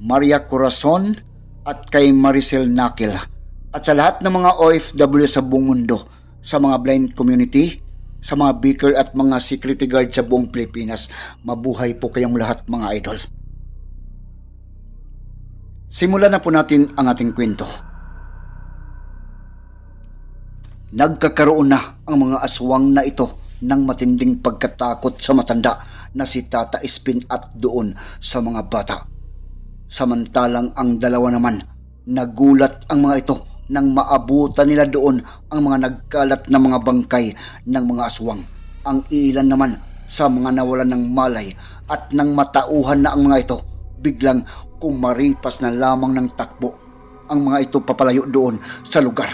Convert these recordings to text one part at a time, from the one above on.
Maria Corazon, at kay Maricel Nakil. At sa lahat ng mga OFW sa buong mundo, sa mga blind community, sa mga beaker at mga security guard sa buong Pilipinas, mabuhay po kayong lahat mga idol. Simulan na po natin ang ating kwento. Nagkakaroon na ang mga aswang na ito ng matinding pagkatakot sa matanda na si Tata Espin at doon sa mga bata. Samantalang ang dalawa naman, nagulat ang mga ito nang maabutan nila doon ang mga nagkalat na mga bangkay ng mga aswang. Ang ilan naman sa mga nawalan ng malay at nang matauhan na ang mga ito, biglang kumaripas na lamang ng takbo ang mga ito papalayo doon sa lugar.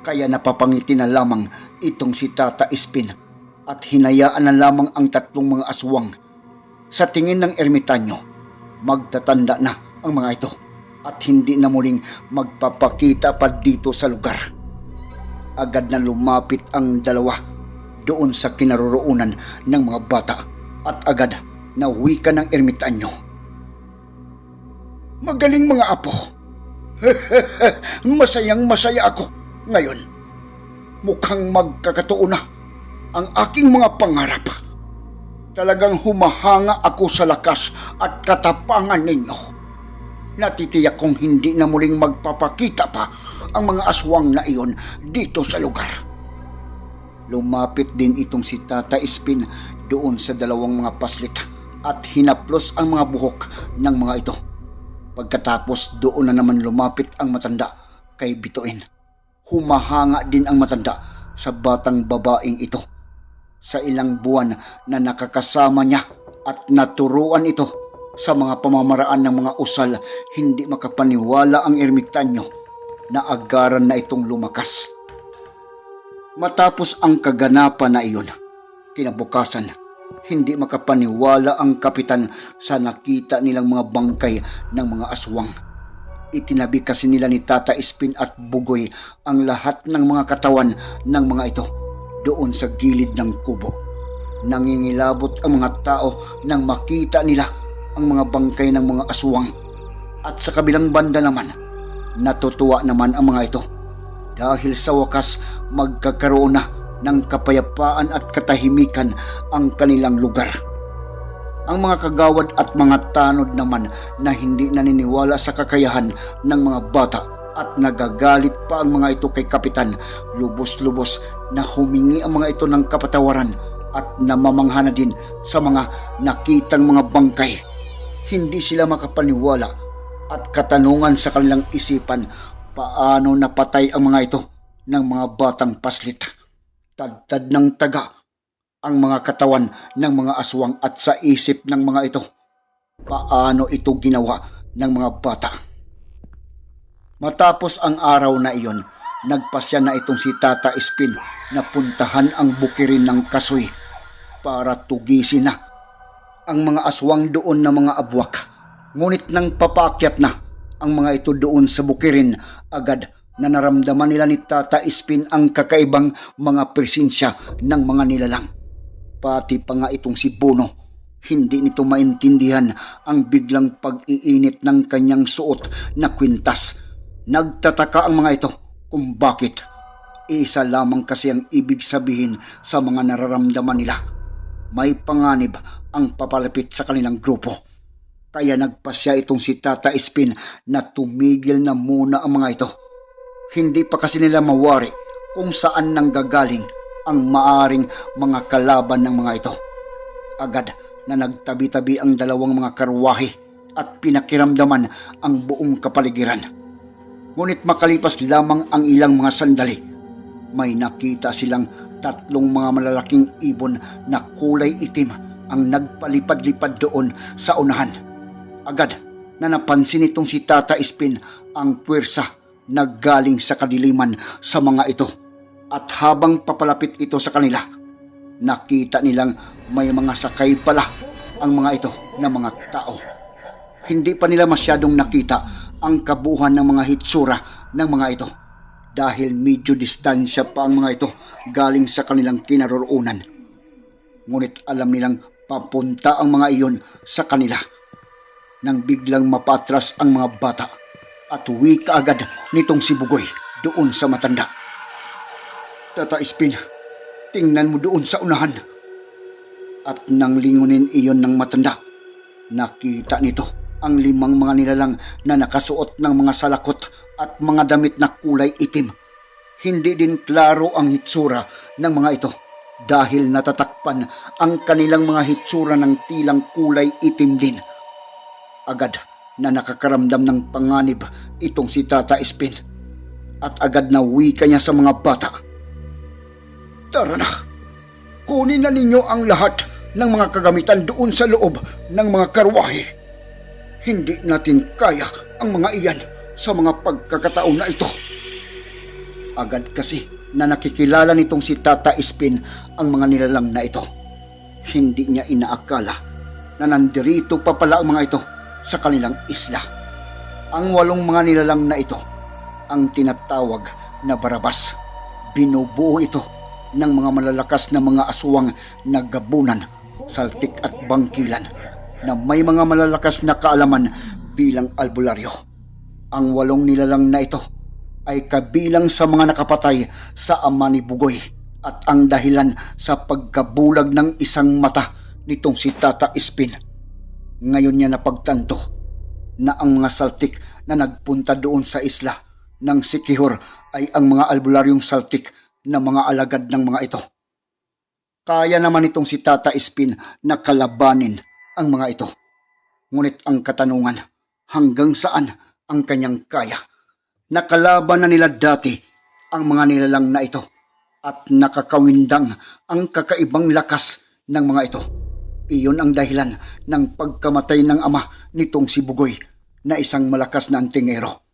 Kaya napapangiti na lamang itong si Tata Espin at hinayaan na lamang ang tatlong mga aswang. Sa tingin ng ermitanyo, magtatanda na ang mga ito at hindi na muling magpapakita pa dito sa lugar. Agad na lumapit ang dalawa doon sa kinaroroonan ng mga bata at agad na wika ng ermitanyo. Magaling mga apo. Masayang masaya ako ngayon. Mukhang magkakatoo na ang aking mga pangarap. Talagang humahanga ako sa lakas at katapangan ninyo. Natitiyak kong hindi na muling magpapakita pa ang mga aswang na iyon dito sa lugar. Lumapit din itong si Tata Espin doon sa dalawang mga paslit at hinaplos ang mga buhok ng mga ito. Pagkatapos doon na naman lumapit ang matanda kay Bituin. Humahanga din ang matanda sa batang babaeng ito. Sa ilang buwan na nakakasama niya at naturuan ito sa mga pamamaraan ng mga usal, hindi makapaniwala ang ermitanyo na agaran na itong lumakas. Matapos ang kaganapan na iyon, kinabukasan, hindi makapaniwala ang kapitan sa nakita nilang mga bangkay ng mga aswang. Itinabi kasi nila ni Tata Espin at Bugoy ang lahat ng mga katawan ng mga ito doon sa gilid ng kubo. Nangingilabot ang mga tao nang makita nila ang mga bangkay ng mga aswang. At sa kabilang banda naman, natutuwa naman ang mga ito dahil sa wakas magkakaroon na ng kapayapaan at katahimikan ang kanilang lugar. Ang mga kagawad at mga tanod naman na hindi naniniwala sa kakayahan ng mga bata at nagagalit pa ang mga ito kay Kapitan, lubos-lubos na humingi ang mga ito ng kapatawaran at namamangha na din sa mga nakitang mga bangkay. Hindi sila makapaniwala at katanungan sa kanilang isipan paano napatay ang mga ito ng mga batang paslit. Tadtad ng taga ang mga katawan ng mga aswang at sa isip ng mga ito. Paano ito ginawa ng mga bata? Matapos ang araw na iyon, nagpasya na itong si Tata Espin na puntahan ang bukirin ng kasoy para tugisin na ang mga aswang doon na mga abwak. Ngunit nang papakyat na ang mga ito doon sa bukirin, agad na naramdaman nila ni Tata Espin ang kakaibang mga presensya ng mga nilalang. Pati pa nga itong si Bono, hindi nito maintindihan ang biglang pag-iinit ng kanyang suot na kwintas. Nagtataka ang mga ito kung bakit. Isa lamang kasi ang ibig sabihin sa mga nararamdaman nila. May panganib ang papalapit sa kanilang grupo. Kaya nagpasya itong si Tata Espin na tumigil na muna ang mga ito. Hindi pa kasi nila mawari kung saan nanggagaling ang maaring mga kalaban ng mga ito. Agad na nagtabi-tabi ang dalawang mga karwahe at pinakiramdaman ang buong kapaligiran. Ngunit makalipas lamang ang ilang mga sandali, may nakita silang tatlong mga malalaking ibon na kulay itim ang nagpalipad-lipad doon sa unahan. Agad na napansin itong si Tata Spin ang puwersa na galing sa kadiliman sa mga ito. At habang papalapit ito sa kanila, nakita nilang may mga sakay pala ang mga ito na mga tao. Hindi pa nila masyadong nakita ang kabuhan ng mga hitsura ng mga ito dahil medyo distansya pa ang mga ito galing sa kanilang kinaroroonan. Ngunit alam nilang papunta ang mga iyon sa kanila nang biglang mapatras ang mga bata at uwi kaagad nitong si Bugoy doon sa matanda. Tata Spin, tingnan mo doon sa unahan. At nang lingunin iyon ng matanda, nakita nito ang limang mga nilalang na nakasuot ng mga salakot at mga damit na kulay itim. Hindi din klaro ang hitsura ng mga ito dahil natatakpan ang kanilang mga hitsura ng tilang kulay itim din. Agad na nakakaramdam ng panganib itong si Tata Espin at agad na wika niya sa mga bata. Tara na, kunin na ninyo ang lahat ng mga kagamitan doon sa loob ng mga karwahe. Hindi natin kaya ang mga iyan sa mga pagkakataon na ito. Agad kasi na nakikilala nitong si Tata Spin ang mga nilalang na ito. Hindi niya inaakala na nandirito pa pala ang mga ito sa kanilang isla. Ang walong mga nilalang na ito ang tinatawag na Barabas. Binubuo ito ng mga malalakas na mga aswang na gabunan, saltik at bangkilan na may mga malalakas na kaalaman bilang albularyo. Ang walong nilalang na ito ay kabilang sa mga nakapatay sa ama ni Bugoy at ang dahilan sa pagkabulag ng isang mata nitong si Tata Spin. Ngayon niya napagtanto na ang mga saltik na nagpunta doon sa isla ng Sikihor ay ang mga albularyong saltik na mga alagad ng mga ito. Kaya naman itong si Tata Spin na kalabanin ang mga ito. Ngunit ang katanungan, hanggang saan ang kanyang kaya? Nakalaban na nila dati ang mga nilalang na ito at nakakawindang ang kakaibang lakas ng mga ito. Iyon ang dahilan ng pagkamatay ng ama nitong si Bugoy na isang malakas na antingero.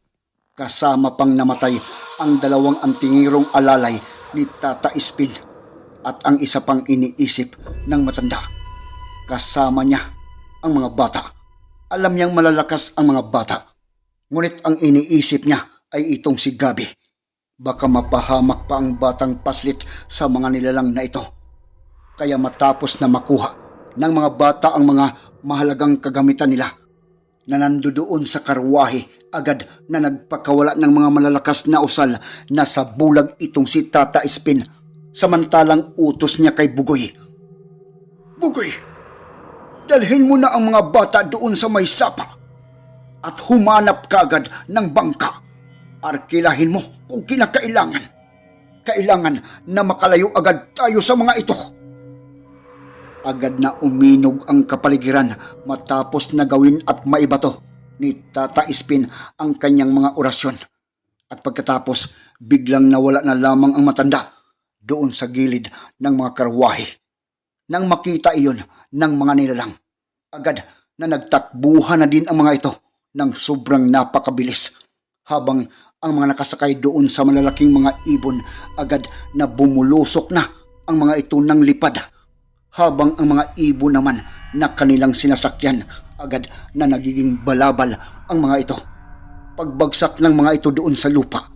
Kasama pang namatay ang dalawang antingirong alalay ni Tata Ispin at ang isa pang iniisip ng matanda. Kasama niya ang mga bata. Alam niyang malalakas ang mga bata. Ngunit ang iniisip niya ay itong si Gabi. Baka mapahamak pa ang batang paslit sa mga nilalang na ito. Kaya matapos na makuha ng mga bata ang mga mahalagang kagamitan nila, na nandoon sa karwahe agad na nagpakawala ng mga malalakas na usal na sa bulag itong si Tata Spin samantalang utos niya kay Bugoy. Bugoy, dalhin mo na ang mga bata doon sa may sapa at humanap ka agad ng bangka. Arkilahin mo kung kinakailangan. Kailangan na makalayo agad tayo sa mga ito. Agad na uminog ang kapaligiran matapos na gawin at maibato ni Tata Ispin ang kanyang mga orasyon. At pagkatapos, biglang nawala na lamang ang matanda doon sa gilid ng mga karwahe. Nang makita iyon ng mga nilalang, agad na nagtakbuhan na din ang mga ito ng sobrang napakabilis. Habang ang mga nakasakay doon sa malalaking mga ibon agad na bumulusok na ang mga ito ng lipad. Habang ang mga ibon naman na kanilang sinasakyan agad na nagiging balabal ang mga ito. Pagbagsak ng mga ito doon sa lupa,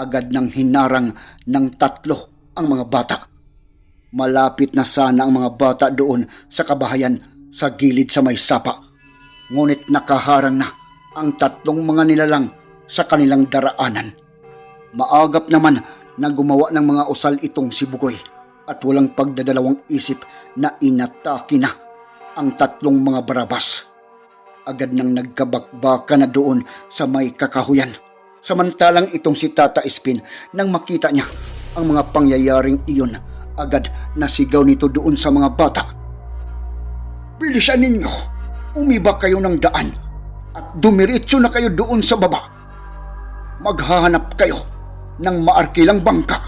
agad nang hinarang ng tatlo ang mga bata. Malapit na sana ang mga bata doon sa kabahayan sa gilid sa may sapa. Ngunit nakaharang na ang tatlong mga nilalang sa kanilang daraanan. Maagap naman na gumawa ng mga usal itong si Bugoy at walang pagdadalawang isip na inatake na ang tatlong mga barabas. Agad nang nagkabakbaka na doon sa may kakahuyan. Samantalang itong si Tata Espin nang makita niya ang mga pangyayaring iyon, agad nasigaw nito doon sa mga bata. Bilisan ninyo, umiba kayo ng daan at dumiretso na kayo doon sa baba. Maghahanap kayo ng maarkilang bangka.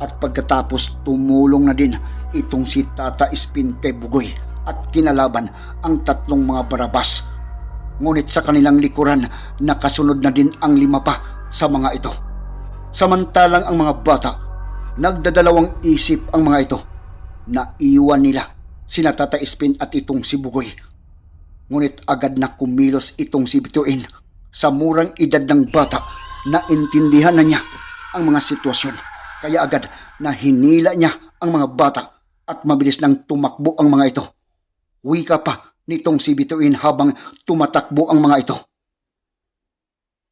At pagkatapos tumulong na din itong si Tata Spin kay Bugoy at kinalaban ang tatlong mga barabas Ngunit sa kanilang likuran, nakasunod na din ang lima pa sa mga ito. Samantalang ang mga bata, nagdadalawang isip ang mga ito. Naiwan nila sina Tata Espin at itong si Bugoy. Ngunit agad na kumilos itong si Bituin sa murang edad ng bata na intindihan na niya ang mga sitwasyon. Kaya agad na hinila niya ang mga bata at mabilis nang tumakbo ang mga ito. Wika pa nitong si Bituin habang tumatakbo ang mga ito.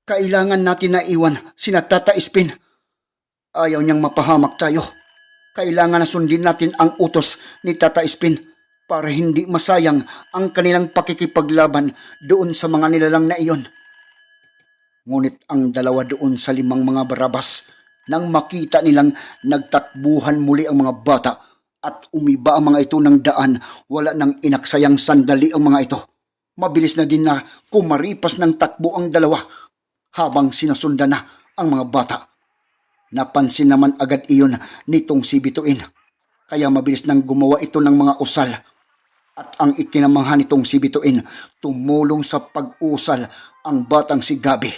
Kailangan natin na iwan sina Tata Espin. Ayaw niyang mapahamak tayo. Kailangan na sundin natin ang utos ni Tata Espin para hindi masayang ang kanilang pakikipaglaban doon sa mga nilalang na iyon. Ngunit ang dalawa doon sa limang mga barabas nang makita nilang nagtakbuhan muli ang mga bata at umiba ang mga ito ng daan, wala nang inaksayang sandali ang mga ito. Mabilis na din na kumaripas ng takbo ang dalawa habang sinusundan na ang mga bata. Napansin naman agad iyon nitong si Bituin. Kaya mabilis nang gumawa ito ng mga usal. At ang ikinamangha nitong si Bituin, tumulong sa pag-usal ang batang si Gabi.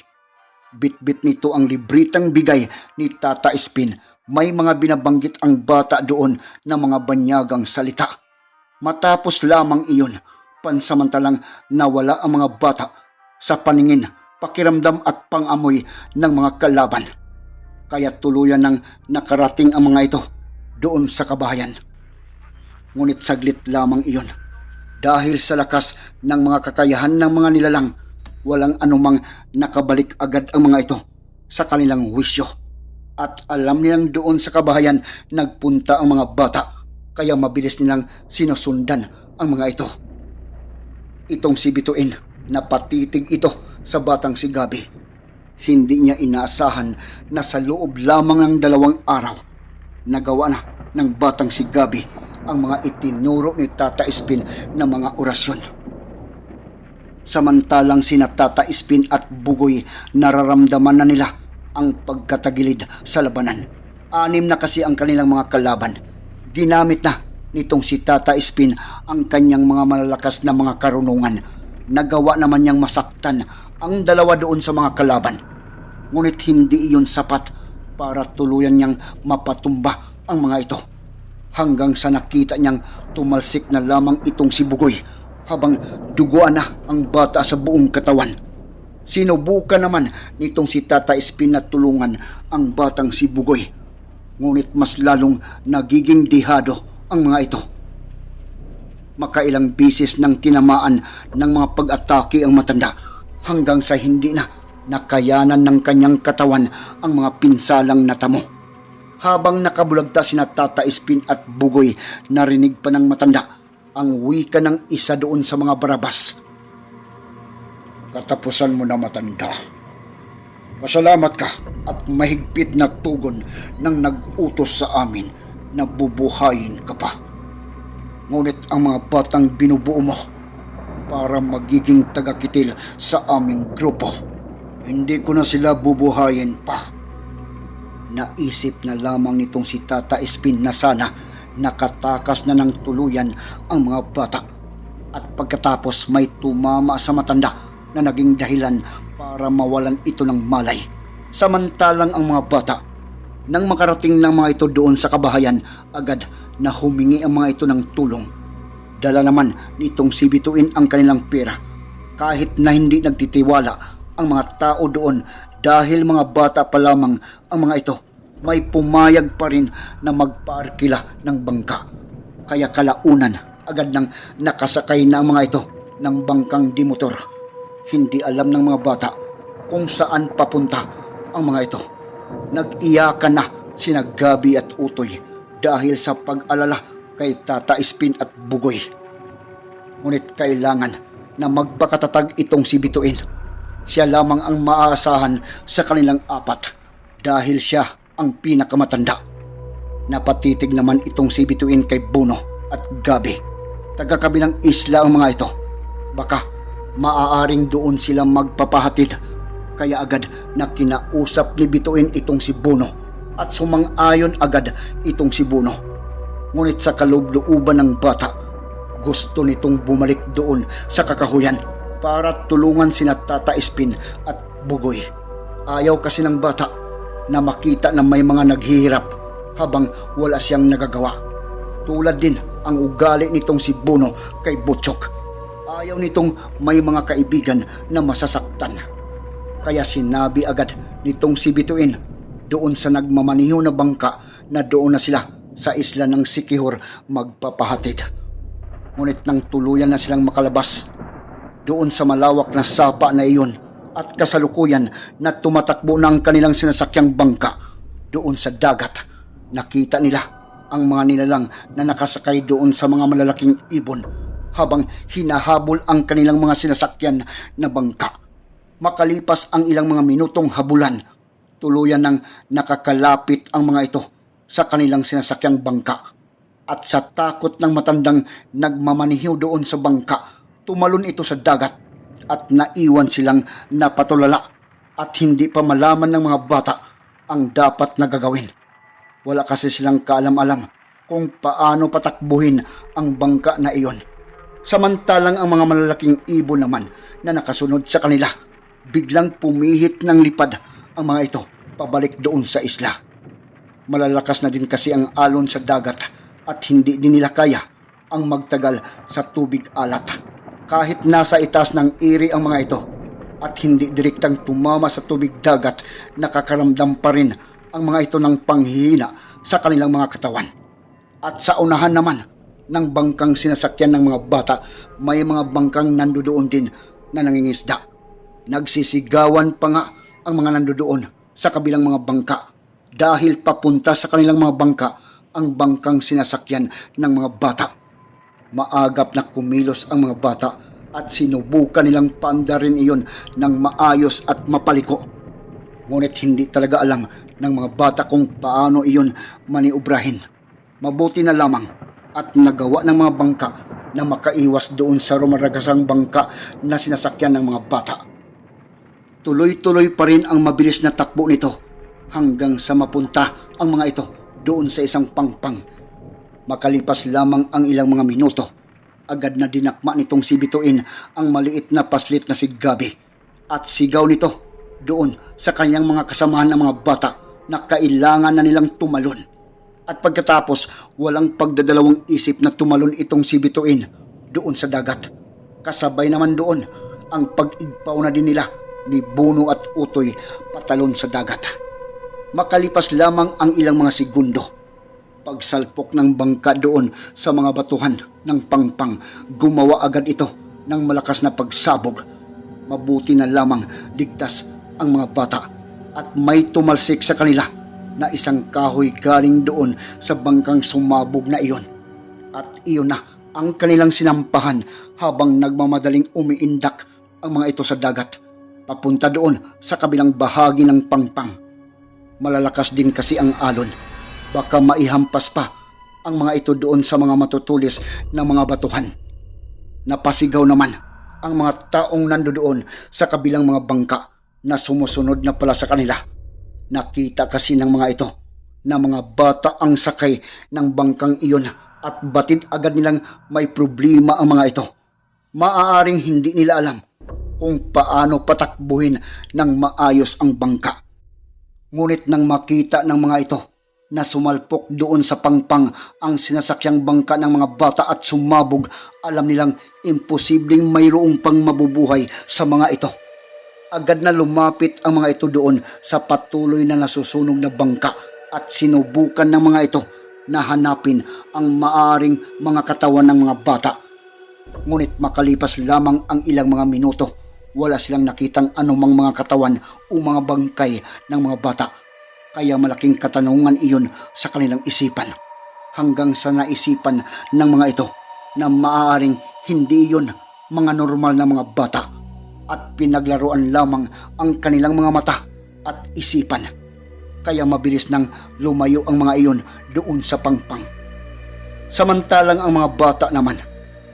Bit-bit nito ang libritang bigay ni Tata Espin. May mga binabanggit ang bata doon na mga banyagang salita. Matapos lamang iyon, pansamantalang nawala ang mga bata sa paningin, pakiramdam at pangamoy ng mga kalaban. Kaya tuluyan nang nakarating ang mga ito doon sa kabahayan. Ngunit saglit lamang iyon. Dahil sa lakas ng mga kakayahan ng mga nilalang, walang anumang nakabalik agad ang mga ito sa kanilang wisyo. At alam nilang doon sa kabahayan nagpunta ang mga bata, kaya mabilis nilang sinusundan ang mga ito. Itong si Bituin, napatitig ito sa batang si Gabi. Hindi niya inaasahan na sa loob lamang ng dalawang araw, nagawa na ng batang si Gabi ang mga itinuro ni Tata Espin na mga orasyon. Samantalang sina Tata Espin at Bugoy nararamdaman na nila ang pagkatagilid sa labanan. Anim na kasi ang kanilang mga kalaban. Ginamit na nitong si Tata Espin ang kanyang mga malalakas na mga karunungan. Nagawa naman niyang masaktan ang dalawa doon sa mga kalaban. Ngunit hindi iyon sapat para tuluyan niyang mapatumba ang mga ito. Hanggang sa nakita niyang tumalsik na lamang itong si Bugoy habang duguan na ang bata sa buong katawan. Sinubukan naman nitong si Tata Espin na tulungan ang batang si Bugoy. Ngunit mas lalong nagiging dihado ang mga ito. Makailang bisis nang tinamaan ng mga pag-atake ang matanda hanggang sa hindi na nakayanan ng kanyang katawan ang mga pinsalang natamo. Habang nakabulagta sina Tata Espin at Bugoy, narinig pa ng matanda ang wika ng isa doon sa mga barabas. Katapusan mo na matanda. Pasalamat ka at mahigpit na tugon ng nag-utos sa amin na bubuhayin ka pa. Ngunit ang mga batang binubuo mo para magiging tagakitil sa aming grupo, hindi ko na sila bubuhayin pa. Naisip na lamang nitong si Tata Espin na sana nakatakas na ng tuluyan ang mga bata at pagkatapos may tumama sa matanda na naging dahilan para mawalan ito ng malay. Samantalang ang mga bata, nang makarating ng mga ito doon sa kabahayan, agad na humingi ang mga ito ng tulong. Dala naman nitong sibituin ang kanilang pera kahit na hindi nagtitiwala ang mga tao doon dahil mga bata pa lamang ang mga ito may pumayag pa rin na magpaarkila ng bangka. Kaya kalaunan agad nang nakasakay na ang mga ito ng bangkang dimotor. Hindi alam ng mga bata kung saan papunta ang mga ito. Nag-iyakan na sina Gabi at Utoy dahil sa pag-alala kay Tata Espin at Bugoy. Ngunit kailangan na magpakatatag itong si Bituin. Siya lamang ang maaasahan sa kanilang apat dahil siya ang pinakamatanda. Napatitig naman itong si Bituin kay Buno at Gabi. Taga-kabilang isla ang mga ito. Baka maaaring doon sila magpapahatid. Kaya agad na kinausap ni Bituin itong si Buno at sumang-ayon agad itong si Buno. Ngunit sa kaloob-looban ng bata, gusto nitong bumalik doon sa kakahuyan para tulungan sina Tata Espin at Bugoy. Ayaw kasi ng bata na makita na may mga naghihirap habang wala siyang nagagawa. Tulad din ang ugali nitong si Bono kay Butchok. Ayaw nitong may mga kaibigan na masasaktan. Kaya sinabi agad nitong si Bituin doon sa nagmamaniho na bangka na doon na sila sa isla ng Sikihor magpapahatid. Ngunit nang tuluyan na silang makalabas doon sa malawak na sapa na iyon at kasalukuyan na tumatakbo ang kanilang sinasakyang bangka doon sa dagat. Nakita nila ang mga nilalang na nakasakay doon sa mga malalaking ibon habang hinahabol ang kanilang mga sinasakyan na bangka. Makalipas ang ilang mga minutong habulan, tuluyan nang nakakalapit ang mga ito sa kanilang sinasakyang bangka. At sa takot ng matandang nagmamanihiw doon sa bangka, tumalon ito sa dagat at naiwan silang napatulala at hindi pa malaman ng mga bata ang dapat na gagawin. Wala kasi silang kaalam-alam kung paano patakbuhin ang bangka na iyon. Samantalang ang mga malalaking ibon naman na nakasunod sa kanila, biglang pumihit ng lipad ang mga ito pabalik doon sa isla. Malalakas na din kasi ang alon sa dagat at hindi din nila kaya ang magtagal sa tubig alat. Kahit nasa itaas ng iri ang mga ito at hindi direktang tumama sa tubig dagat, nakakaramdam pa rin ang mga ito ng panghihina sa kanilang mga katawan. At sa unahan naman ng bangkang sinasakyan ng mga bata, may mga bangkang nandoon din na nangingisda. Nagsisigawan pa nga ang mga nandoon sa kabilang mga bangka dahil papunta sa kanilang mga bangka ang bangkang sinasakyan ng mga bata. Maagap na kumilos ang mga bata at sinubukan nilang paandarin iyon ng maayos at mapaliko. Ngunit hindi talaga alam ng mga bata kung paano iyon maniubrahin. Mabuti na lamang at nagawa ng mga bangka na makaiwas doon sa rumaragasang bangka na sinasakyan ng mga bata. Tuloy-tuloy pa rin ang mabilis na takbo nito hanggang sa mapunta ang mga ito doon sa isang pangpang. Makalipas lamang ang ilang mga minuto, agad na dinakma nitong si Bituin ang maliit na paslit na si Gabi at sigaw nito doon sa kanyang mga kasamahan ng mga bata na kailangan na nilang tumalon. At pagkatapos, walang pagdadalawang isip na tumalon itong si Bituin doon sa dagat. Kasabay naman doon ang pag-igpaw na din nila ni Buno at Utoy patalon sa dagat. Makalipas lamang ang ilang mga segundo, pagsalpok ng bangka doon sa mga batuhan ng pangpang, gumawa agad ito ng malakas na pagsabog. Mabuti na lamang ligtas ang mga bata at may tumalsik sa kanila na isang kahoy galing doon sa bangkang sumabog na iyon. At iyon na ang kanilang sinampahan habang nagmamadaling umiindak ang mga ito sa dagat papunta doon sa kabilang bahagi ng pangpang. Malalakas din kasi ang alon. Baka maihampas pa ang mga ito doon sa mga matutulis ng mga batuhan. Napasigaw naman ang mga taong nandoon sa kabilang mga bangka na sumusunod na pala sa kanila. Nakita kasi ng mga ito na mga bata ang sakay ng bangkang iyon at batid agad nilang may problema ang mga ito. Maaaring hindi nila alam kung paano patakbuhin ng maayos ang bangka. Ngunit nang makita ng mga ito na sumalpok doon sa pangpang ang sinasakyang bangka ng mga bata at sumabog, alam nilang imposibleng mayroong pang mabubuhay sa mga ito. Agad na lumapit ang mga ito doon sa patuloy na nasusunog na bangka at sinubukan ng mga ito na hanapin ang maaring mga katawan ng mga bata. Ngunit makalipas lamang ang ilang mga minuto, wala silang nakitang anumang mga katawan o mga bangkay ng mga bata. Kaya malaking katanungan iyon sa kanilang isipan. Hanggang sa naisipan ng mga ito na maaaring hindi iyon mga normal na mga bata at pinaglaruan lamang ang kanilang mga mata at isipan. Kaya mabilis nang lumayo ang mga iyon doon sa pangpang. Samantalang ang mga bata naman,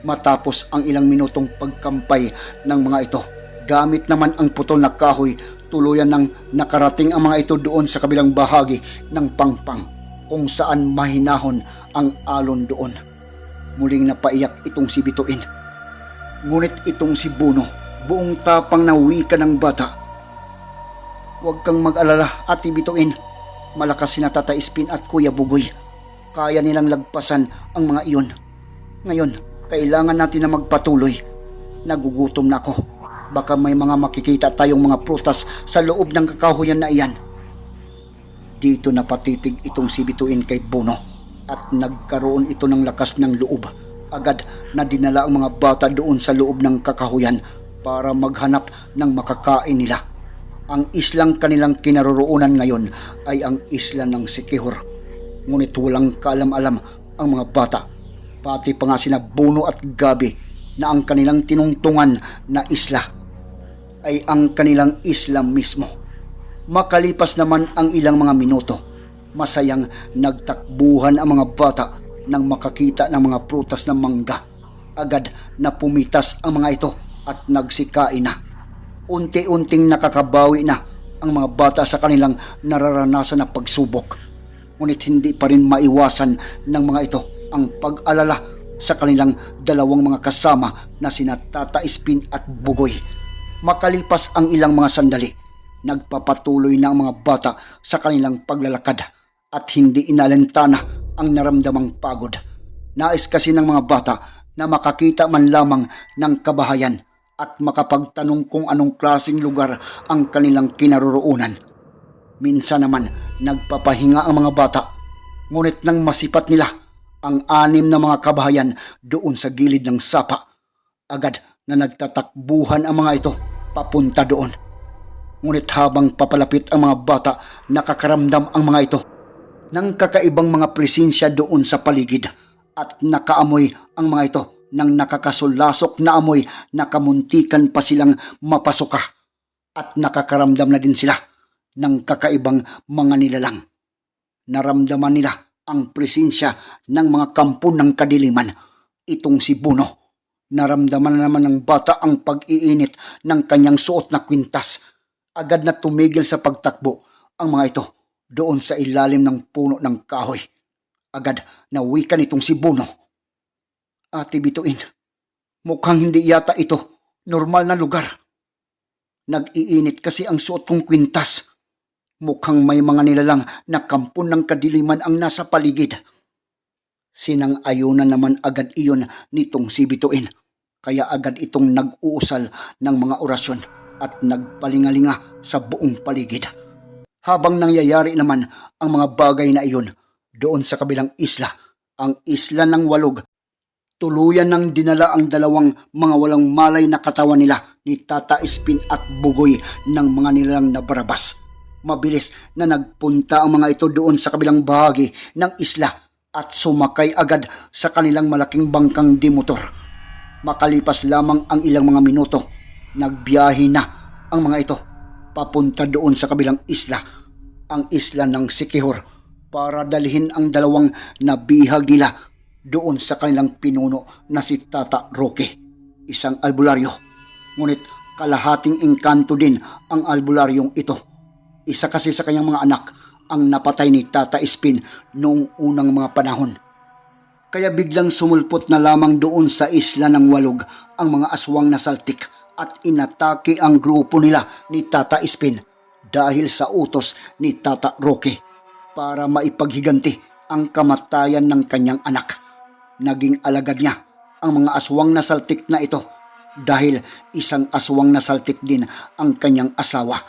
matapos ang ilang minutong pagkampay ng mga ito, gamit naman ang putol na kahoy, tuluyan ng nakarating ang mga ito doon sa kabilang bahagi ng pangpang kung saan mahinahon ang alon doon. Muling napaiyak itong si Bituin. Ngunit itong si Buno, buong tapang na wika ng bata. Huwag kang mag-alala, Ate Bituin. Malakas si Tata Ispin at Kuya Bugoy. Kaya nilang lagpasan ang mga iyon. Ngayon, kailangan natin na magpatuloy. Nagugutom na ako. Baka may mga makikita tayong mga prutas sa loob ng kakahuyan na iyan. Dito napatitig itong si Bituin kay Bono at nagkaroon ito ng lakas ng loob. Agad na dinala ang mga bata doon sa loob ng kakahuyan para maghanap ng makakain nila. Ang islang kanilang kinaroroonan ngayon ay ang isla ng Sikihor. Ngunit walang kaalam-alam ang mga bata. Pati pa nga sina Bono at Gabi na ang kanilang tinungtungan na isla ay ang kanilang isla mismo. Makalipas naman ang ilang mga minuto, masayang nagtakbuhan ang mga bata nang makakita ng mga prutas ng mangga. Agad na pumitas ang mga ito at nagsikain na. Unti-unting nakakabawi na ang mga bata sa kanilang nararanasan na pagsubok. Ngunit hindi pa rin maiwasan ng mga ito ang pag-alala sa kanilang dalawang mga kasama na sina Tata Ispin at Bugoy. Makalipas ang ilang mga sandali, nagpapatuloy na ang mga bata sa kanilang paglalakad at hindi inalentana ang naramdamang pagod. Nais kasi ng mga bata na makakita man lamang ng kabahayan at makapagtanong kung anong klasing lugar ang kanilang kinaroroonan. Minsan naman nagpapahinga ang mga bata, ngunit nang masipat nila ang anim na mga kabahayan doon sa gilid ng sapa, agad na nagtatakbuhan ang mga ito papunta doon. Ngunit habang papalapit ang mga bata, nakakaramdam ang mga ito ng kakaibang mga presensya doon sa paligid at nakaamoy ang mga ito ng nakakasulasok na amoy na kamuntikan pa silang mapasuka at nakakaramdam na din sila ng kakaibang mga nilalang. Naramdaman nila ang presensya ng mga kampo ng kadiliman. Itong si Buno. Naramdaman na naman ng bata ang pag-iinit ng kanyang suot na kwintas. Agad na tumigil sa pagtakbo ang mga ito doon sa ilalim ng puno ng kahoy. Agad na wika nitong si Buno. Ate Bituin, mukhang hindi yata ito normal na lugar. Nag-iinit kasi ang suot kong kwintas. Mukhang may mga nilalang na kampon ng kadiliman ang nasa paligid. Sinang ayunan naman agad iyon nitong si Bituin. Kaya agad itong nag-uusal ng mga orasyon at nagpalingalinga sa buong paligid. Habang nangyayari naman ang mga bagay na iyon, doon sa kabilang isla, ang isla ng walog, tuluyan ng dinala ang dalawang mga walang malay na katawan nila ni Tata Espin at Bugoy ng mga nilalang na barabas. Mabilis na nagpunta ang mga ito doon sa kabilang bahagi ng isla at sumakay agad sa kanilang malaking bangkang dimotor. Makalipas lamang ang ilang mga minuto, nagbiyahe na ang mga ito papunta doon sa kabilang isla, ang isla ng Sikihor, para dalhin ang dalawang nabihag nila doon sa kanilang pinuno na si Tata Roque, isang albularyo. Ngunit kalahating engkanto din ang albularyong ito. Isa kasi sa kanyang mga anak ang napatay ni Tata Espin noong unang mga panahon. Kaya biglang sumulpot na lamang doon sa isla ng Walog ang mga aswang na saltik at inatake ang grupo nila ni Tata Espin dahil sa utos ni Tata Roque para maipaghiganti ang kamatayan ng kanyang anak. Naging alagad niya ang mga aswang na saltik na ito dahil isang aswang na saltik din ang kanyang asawa.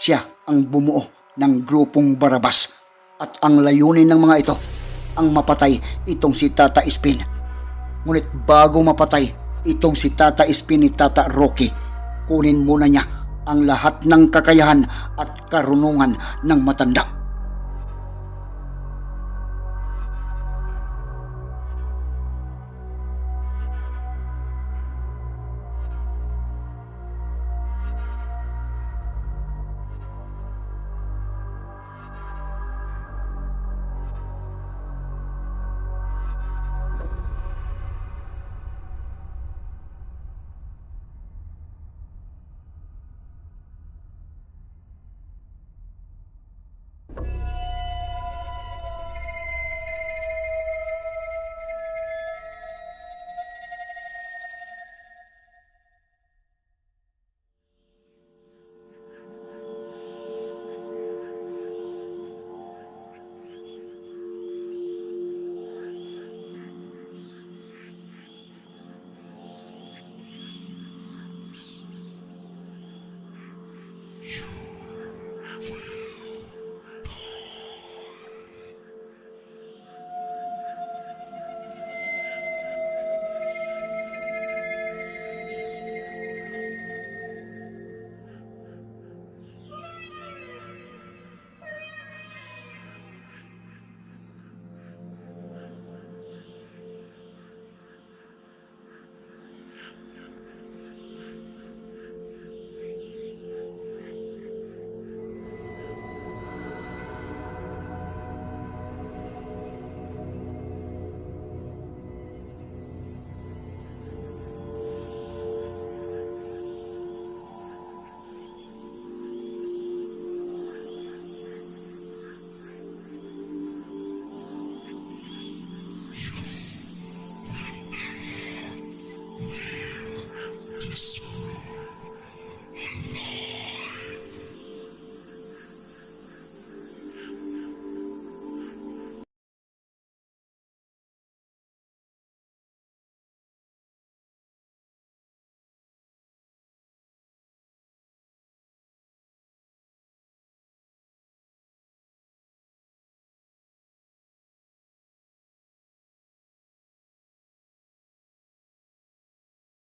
Siya ang bumuo ng grupong Barabas at ang layunin ng mga ito ang mapatay itong si Tata Espin. Ngunit bago mapatay itong si Tata Espin ni Tata Rocky, kunin muna niya ang lahat ng kakayahan at karunungan ng matanda